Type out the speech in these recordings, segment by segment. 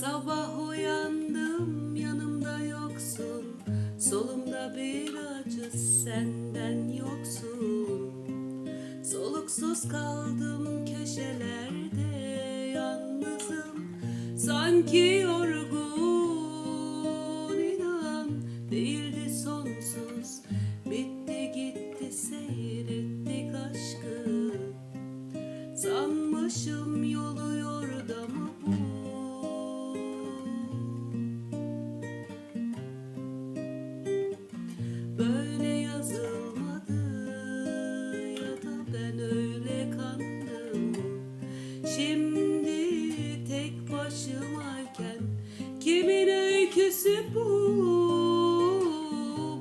Sabah uyandım yanımda yoksun. Solumda bir acı senden yoksun. Soluksuz kaldım köşelerde yalnızım. Sanki yorgun kimin öyküsü bu?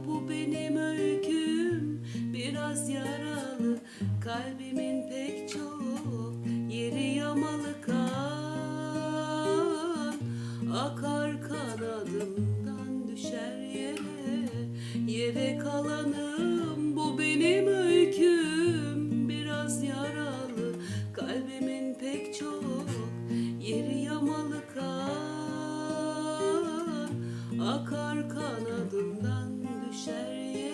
Bu benim öyküm biraz yaralı Kalbimin pek çok yeri yamalı kan Akar kanadımdan düşer yere Yere kalanı Akar kanadından düşer yer.